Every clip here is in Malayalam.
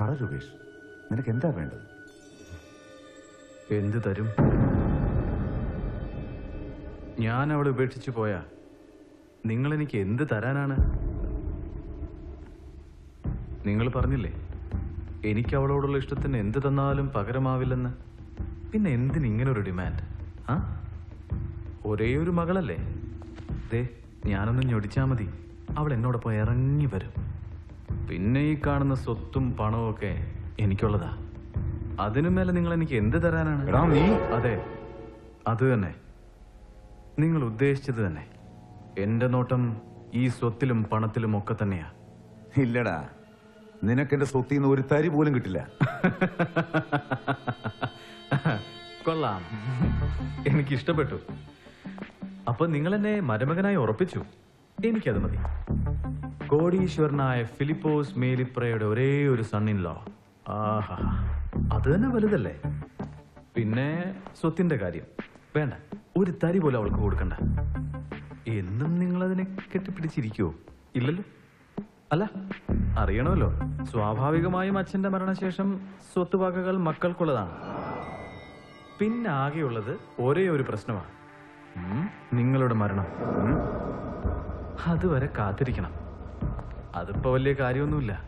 പറ രൂപേഷ് നിനക്ക് എന്താ വേണ്ടത്? എന്ത് തരും? ഞാൻ അവളെ ഉപേക്ഷിച്ചു പോയാ നിങ്ങൾ എനിക്ക് എന്ത് തരാനാണ്? നിങ്ങൾ പറഞ്ഞില്ലേ എനിക്ക് അവളോടുള്ള ഇഷ്ടത്തിന് എന്ത് തന്നാലും പകരമാവില്ലെന്ന്. പിന്നെ എന്തിന് ഇങ്ങനെ ഒരു ഡിമാൻഡ് ആ? ഒരേ ഒരു മകളല്ലേ? ദേ ഞാനൊന്ന് ഞൊടിച്ചാൽ മതി. അവൾ എന്നോടൊപ്പം ഇറങ്ങി വരും. പിന്നെ ഈ കാണുന്ന സ്വത്തും പണവും ഒക്കെ എനിക്കുള്ളതാ. അതിനു മേലെ നിങ്ങൾ എനിക്ക് എന്ത് തരാനാണ്? അതെ അത് തന്നെ. നിങ്ങൾ ഉദ്ദേശിച്ചത് തന്നെ. എന്റെ നോട്ടം ഈ സ്വത്തിലും പണത്തിലും ഒക്കെ തന്നെയാ. ഇല്ലടാ നിനക്ക് എന്റെ സ്വത്തിൽ നിന്ന് ഒരു തരി പോലും കിട്ടില്ല. കൊള്ളാം. എനിക്ക് ഇഷ്ടപ്പെട്ടു അപ്പൊ നിങ്ങൾ എന്നെ മരുമകനായി ഉറപ്പിച്ചു. എനിക്കത് മതി. കോടീശ്വരനായ ഫിലിപ്പോസ് മേലിപ്രയുടെ ഒരേ ഒരു സണ്ണിൻലോ ആഹാ അത് തന്നെ വലുതല്ലേ? പിന്നെ സ്വത്തിന്റെ കാര്യം. വേണ്ട ഒരു തരി പോലും അവൾക്ക് കൊടുക്കണ്ട. എന്നും നിങ്ങൾ അതിനെ കെട്ടിപ്പിടിച്ചിരിക്കുവോ? ഇല്ലല്ലോ. അല്ല അറിയണമല്ലോ സ്വാഭാവികമായും അച്ഛന്റെ മരണശേഷം സ്വത്തുവകകൾ മക്കൾക്കുള്ളതാണ്. പിന്നെ ആകെയുള്ളത് ഒരേ ഒരു പ്രശ്നമാണ്. നിങ്ങളുടെ മരണം. അതുവരെ കാത്തിരിക്കണം. അതിപ്പോ വലിയ കാര്യമൊന്നുമില്ല.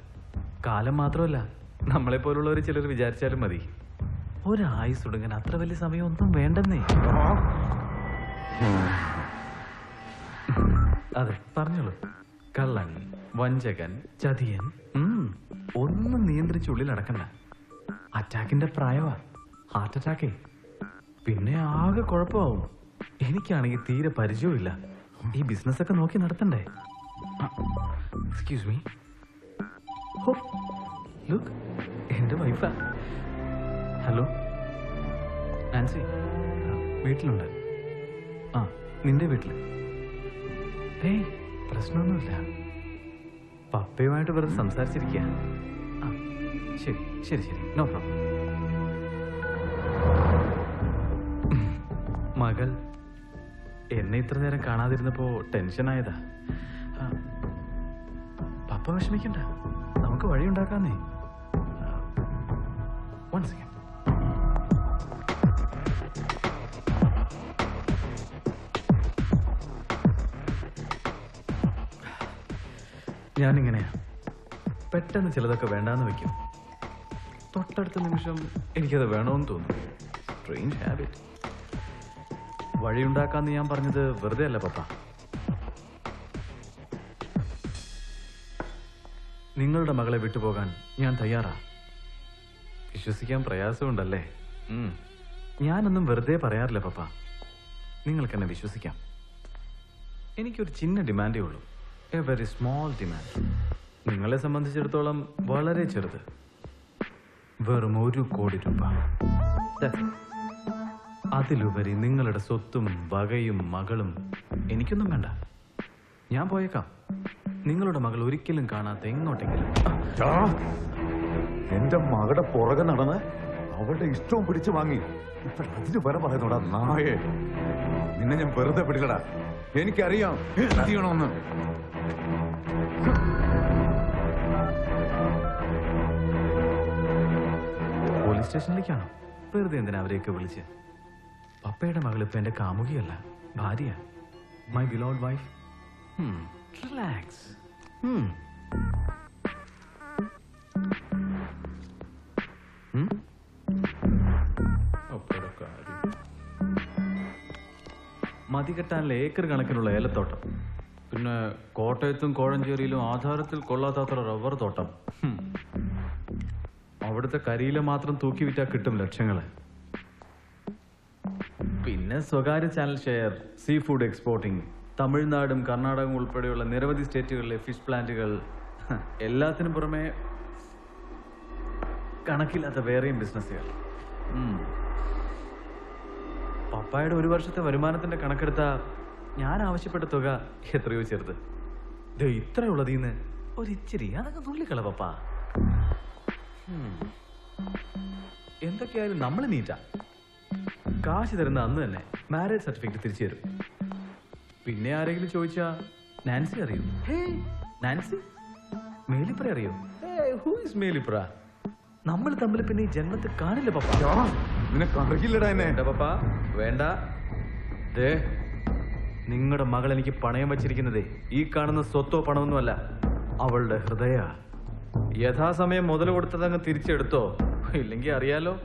കാലം മാത്രമല്ല നമ്മളെ പോലുള്ളവർ ചിലർ വിചാരിച്ചാലും മതി. ഒരായുസ് തുടങ്ങാൻ അത്ര വലിയ സമയമൊന്നും വേണ്ടെന്നേ. അതെ പറഞ്ഞോളൂ. കള്ളൻ വഞ്ചകൻ ചതിയൻ ഒന്നും നിയന്ത്രിച്ച് ഉള്ളിൽ അടക്കണ്ട അറ്റാക്കിന്റെ പ്രായവാ. ഹാർട്ട് അറ്റാക്കേ. പിന്നെ ആകെ കുഴപ്പമാവും. എനിക്കാണെങ്കിൽ തീരെ പരിചയമില്ല ഈ ബിസിനസ് ഒക്കെ നോക്കി നടത്തണ്ടേ? എക്സ്ക്യൂസ് മീ ലുക്ക് എന്റെ വൈഫാ ഹലോ നാൻസി വീട്ടിലുണ്ട്. ആ നിന്റെ വീട്ടിൽ ഏയ് പ്രശ്നമൊന്നുമില്ല. പപ്പയുമായിട്ട് വെറുതെ സംസാരിച്ചിരിക്കുക ആ ശരി ശരി ശരി. നോ പ്രോബ്ലം മകൾ എന്നെ ഇത്ര നേരം കാണാതിരുന്നപ്പോ ടെൻഷനായതാ പപ്പ വിഷമിക്കണ്ട. നമുക്ക് വഴിയുണ്ടാക്കാന്നേ വൺ സെക്കൻഡ് ഞാനിങ്ങനെയാ. പെട്ടെന്ന് ചിലതൊക്കെ വേണ്ടാന്ന് വെക്കും. തൊട്ടടുത്ത നിമിഷം എനിക്കത് വേണമെന്ന് തോന്നും. വഴിയുണ്ടാക്കാന്ന് ഞാൻ പറഞ്ഞത് വെറുതെ അല്ല പപ്പ. നിങ്ങളുടെ മകളെ വിട്ടുപോകാൻ ഞാൻ തയ്യാറാ. വിശ്വസിക്കാൻ പ്രയാസമുണ്ടല്ലേ. ഞാനൊന്നും വെറുതെ പറയാറില്ല പപ്പ. നിങ്ങൾക്ക് എന്നെ വിശ്വസിക്കാം. എനിക്കൊരു ചിന്ന ഡിമാൻഡേ ഉള്ളൂ. എ വെരി സ്മോൾ ഡിമാൻഡ് നിങ്ങളെ സംബന്ധിച്ചിടത്തോളം വളരെ ചെറുത്. വെറും ഒരു കോടി രൂപ. അതിലുപരി നിങ്ങളുടെ സ്വത്തും വകയും മകളും എനിക്കൊന്നും വേണ്ട. ഞാൻ പോയേക്കാം. നിങ്ങളുടെ മകൾ ഒരിക്കലും കാണാത്ത എങ്ങോട്ടെങ്കിലും. എന്റെ മകളുടെ പുറകെ നടന്ന് അവളുടെ ഇഷ്ടവും പിടിച്ചു വാങ്ങി. ഇപ്പൊ അതിന് വരെ പറയുന്നോടാ നായേ. നിന്നെ ഞാൻ വെറുതെ പിടിക്കടാ എനിക്കറിയാം. ചെയ്യണമെന്ന്? പോലീസ് സ്റ്റേഷനിലേക്കാണോ? വെറുതെ എന്തിനാ അവരെയൊക്കെ വിളിച്ച്? പപ്പയുടെ മകൾ ഇപ്പൊ എന്റെ കാമുകിയല്ല ഭാര്യ മൈ ബിലോഡ് വൈഫ് റിലാക്സ് മതി കെട്ടാനുള്ള ഏക്കർ കണക്കിനുള്ള ഏലത്തോട്ടം. പിന്നെ കോട്ടയത്തും കോഴഞ്ചേരിയിലും ആധാരത്തിൽ കൊള്ളാത്താത്ര റബ്ബർ തോട്ടം. അവിടുത്തെ കരിയില മാത്രം തൂക്കി വിറ്റാ കിട്ടും ലക്ഷങ്ങൾ. പിന്നെ സ്വകാര്യ channel share sea food exporting തമിഴ്നാടും കർണാടകവും ഉൾപ്പെടെയുള്ള നിരവധി സ്റ്റേറ്റുകളിലെ ഫിഷ് പ്ലാന്റുകൾ എല്ലാത്തിനും പുറമെ കണക്കില്ലാത്ത വേറെയും ബിസിനസ്സുകൾ. പപ്പായുടെ ഒരു വർഷത്തെ വരുമാനത്തിന്റെ കണക്കെടുത്ത ഞാൻ ആവശ്യപ്പെട്ട തുക എത്രയോ ചെറുത്. ദേ ഇത്രയുള്ളതീന്ന് ഒരിച്ചിരി അതൊക്കെ തുള്ളിക്കള പപ്പ. എന്തൊക്കെയായാലും നമ്മൾ നീറ്റാ. കാശ് തരുന്ന അന്ന് തന്നെ മാരേജ് സർട്ടിഫിക്കറ്റ് തിരിച്ചു തരും. പിന്നെ ആരെങ്കിലും ചോദിച്ചാ നാൻസി അറിയോ? നാൻസി? മേലിപ്ര അറിയോ? Who is Melipra? നമ്മൾ തമ്മിൽ പിന്നെ ഈ ജന്മത്തിൽ കാണില്ല പപ്പ. യാ, നിനക്ക് എന്നെ. വേണ്ട പപ്പ. വേണ്ട. ദേ നിങ്ങളുടെ മകൾ എനിക്ക് പണയം വച്ചിരിക്കുന്നതേ. ഈ കാണുന്ന സ്വത്തോ പണമൊന്നുമല്ല അവളുടെ ഹൃദയ. യഥാസമയം മുതൽ കൊടുത്തതങ്ങ് തിരിച്ചെടുത്തോ? ഇല്ലെങ്കിൽ അറിയാലോ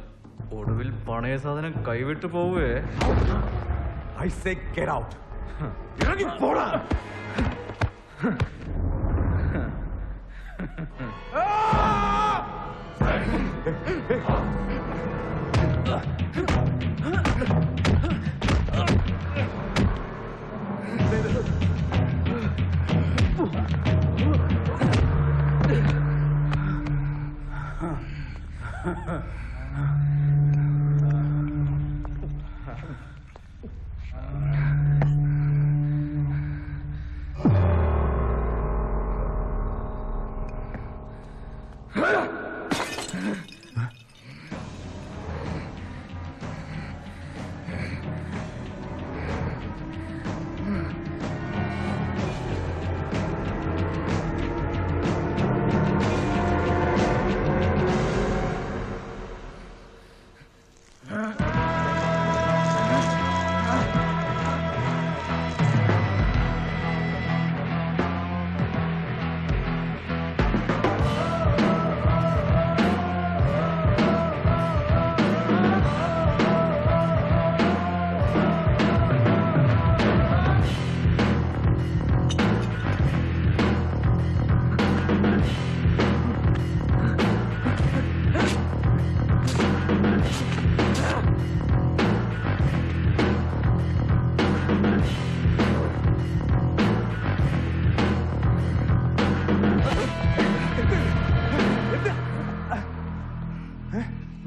ഒടുവിൽ പണയ സാധനം കൈവിട്ടു പോവേ. ഐ സേ ഗെറ്റ് ഔട്ട് ഇറങ്ങി പോടാ ദേ,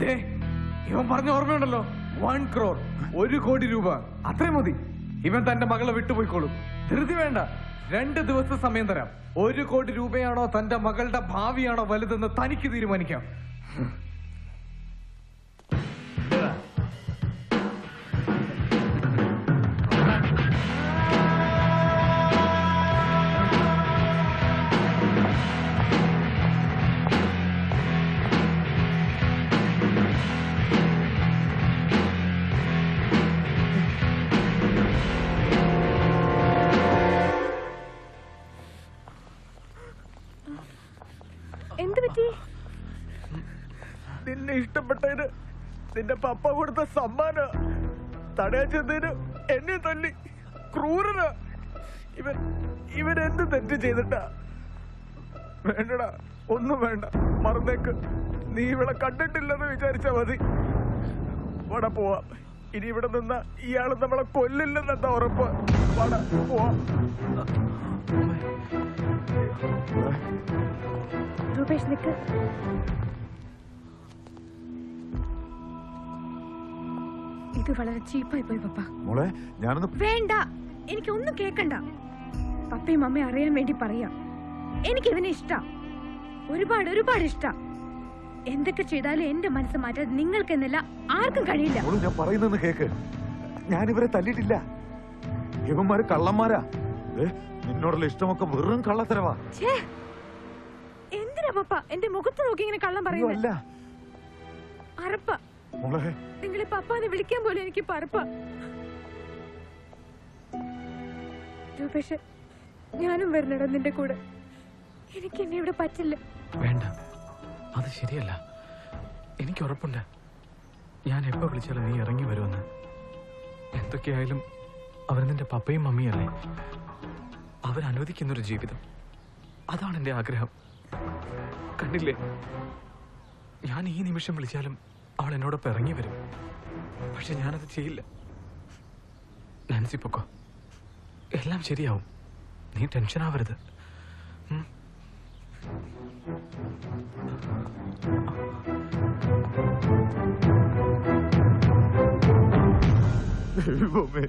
ഇവൻ പറഞ്ഞ ഓർമ്മയുണ്ടല്ലോ? വൺ ക്രോർ ഒരു കോടി രൂപ. അത്രയും മതി. ഇവൻ തന്റെ മകളെ വിട്ടുപോയിക്കോളും. ധൃതി വേണ്ട. രണ്ട് ദിവസം സമയം തരാം. ഒരു കോടി രൂപയാണോ തന്റെ മകളുടെ ഭാവിയാണോ വലുതെന്ന് തനിക്ക് തീരുമാനിക്കാം. നിന്റെ പപ്പ കൊടുത്ത സമ്മാന തടയച്ചതിന് എന്നെ തല്ലി. ക്രൂരന. ഇവൻ ഇവരെന്ത് തെറ്റ് ചെയ്തിട്ടാ? വേണ്ടടാ ഒന്നും വേണ്ട. മറന്നേക്ക്. നീ ഇവിടെ കണ്ടിട്ടില്ലെന്ന് വിചാരിച്ചാ മതി. വട പോവാം. ഇനി ഇവിടെ നിന്ന ഇയാൾ നമ്മളെ കൊല്ലില്ലെന്നെന്താ ഉറപ്പ്? വട പോവാം. രൂപേഷ് നിക്ക്. ഇത് വളരെ ചീപ്പായി പോയി പപ്പ. മോളെ ഞാനൊന്ന് വേണ്ട. എനിക്ക് ഒന്നും കേക്കണ്ട. പപ്പയും അമ്മയും അറിയാൻ വേണ്ടി പറയാ. എനിക്ക് ഇവനെ ഇഷ്ട. ഒരുപാട് ഒരുപാട് ഇഷ്ട. എന്തൊക്കെ ചെയ്താലും എന്റെ മനസ്സ് മാറ്റാൻ നിങ്ങൾക്ക് എന്നല്ല ആർക്കും കഴിയില്ല. മോൾ ഞാൻ പറയുന്നെന്ന് കേക്ക്. ഞാൻ ഇവരെ തല്ലിയിട്ടില്ല. ഇവന്മാര് കള്ളന്മാരാ. നിന്നോടുള്ള ഇഷ്ടമൊക്കെ വെറും കള്ളത്തരവാ. ഛേ. എന്തിനാ പപ്പ? എന്റെ മുഖത്ത് നോക്കി ഇങ്ങനെ കള്ളം പറയുന്നു? അല്ല അറപ്പ. നിങ്ങളെ പപ്പാന്ന് വിളിക്കാൻ പോലും എനിക്ക് പറപ്പാ. രൂപേഷ് ഞാനും വരണടാ നിന്റെ കൂടെ. എനിക്ക് എന്നെ ഇവിടെ പറ്റില്ല. വേണ്ട. അത് ശരിയല്ല. എനിക്ക് ഉറപ്പുണ്ട്. ഞാൻ എപ്പോ വിളിച്ചാലും നീ ഇറങ്ങി വരുമെന്ന്. എന്തൊക്കെയായാലും അവർ നിന്റെ പപ്പയും മമ്മിയും മമ്മിയല്ലേ അവരനുവദിക്കുന്നൊരു ജീവിതം. അതാണ് എന്റെ ആഗ്രഹം. കണ്ടില്ലേ? ഞാൻ ഈ നിമിഷം വിളിച്ചാലും അവൾ എന്നോടൊപ്പം ഇറങ്ങി വരും. പക്ഷെ ഞാനത് ചെയ്യില്ല. നാൻസി പൊക്കോ. എല്ലാം ശരിയാവും. നീ ടെൻഷൻ ആവരുത്. ദൈവമേ.